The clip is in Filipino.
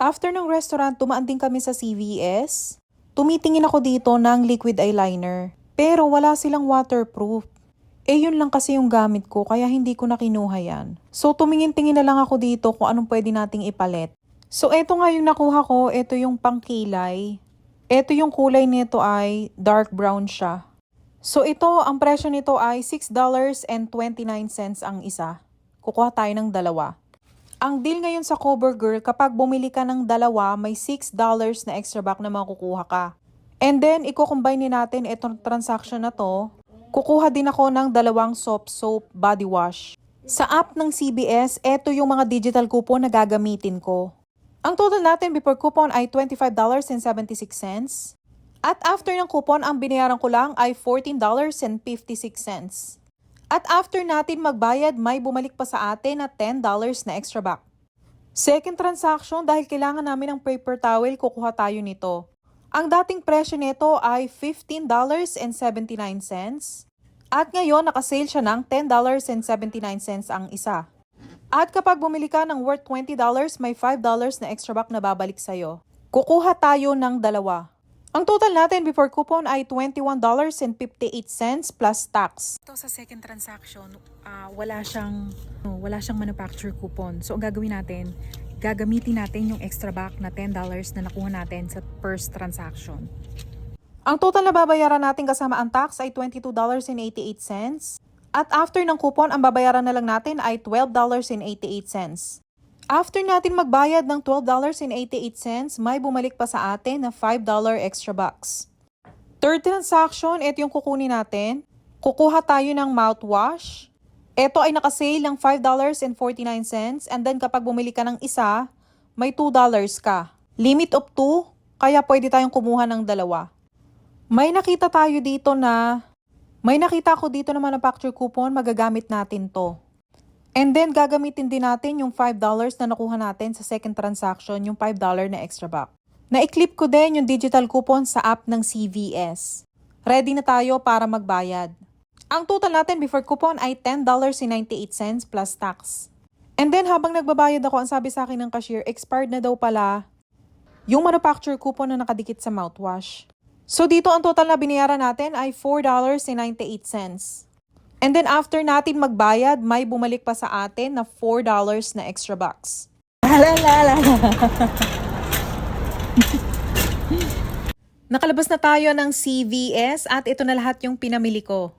After ng restaurant, tumaan din kami sa CVS. Tumitingin ako dito ng liquid eyeliner. Pero wala silang waterproof. Eh yun lang kasi yung gamit ko kaya hindi ko na kinuha yan. So tumingin-tingin na lang ako dito kung anong pwede nating ipalit. So eto nga yung nakuha ko, eto yung pangkilay. Eto yung kulay nito ay dark brown siya. So ito, ang presyo nito ay $6.29 ang isa. Kukuha tayo ng dalawa. Ang deal ngayon sa Covergirl, kapag bumili ka ng dalawa, may $6 na extra back na makukuha ka. And then, i-combine natin itong transaction na to. Kukuha din ako ng dalawang soap soap body wash. Sa app ng CBS, eto yung mga digital coupon na gagamitin ko. Ang total natin before coupon ay $25.76. At after ng coupon, ang binayaran ko lang ay $14.56. At after natin magbayad, may bumalik pa sa atin na $10 na extra back. Second transaction, dahil kailangan namin ng paper towel, kukuha tayo nito. Ang dating presyo nito ay $15.79. At ngayon, nakasale siya ng $10.79 ang isa. At kapag bumili ka ng worth $20, may $5 na extra back na babalik sa'yo. Kukuha tayo ng dalawa. Ang total natin before coupon ay $21.58 plus tax. Ito sa second transaction, ah, wala siyang no, wala siyang manufacturer coupon. So ang gagawin natin, gagamitin natin yung extra back na $10 na nakuha natin sa first transaction. Ang total na babayaran natin kasama ang tax ay $22.88. At after ng coupon, ang babayaran na lang natin ay $12.88. After natin magbayad ng $12.88, may bumalik pa sa atin na $5 extra bucks. Third transaction, ito yung kukunin natin. Kukuha tayo ng mouthwash. Ito ay nakasale ng $5.49 and then kapag bumili ka ng isa, may $2 ka. Limit of 2, kaya pwede tayong kumuha ng dalawa. May nakita tayo dito na, may nakita ko dito na manufacturer coupon, magagamit natin to. And then, gagamitin din natin yung $5 na nakuha natin sa second transaction, yung $5 na extra back. Na-clip ko din yung digital coupon sa app ng CVS. Ready na tayo para magbayad. Ang total natin before coupon ay $10.98 plus tax. And then, habang nagbabayad ako, ang sabi sa akin ng cashier, expired na daw pala yung manufacturer coupon na nakadikit sa mouthwash. So, dito ang total na binayaran natin ay $4.98. And then after natin magbayad, may bumalik pa sa atin na $4 na extra bucks. Nakalabas na tayo ng CVS at ito na lahat yung pinamili ko.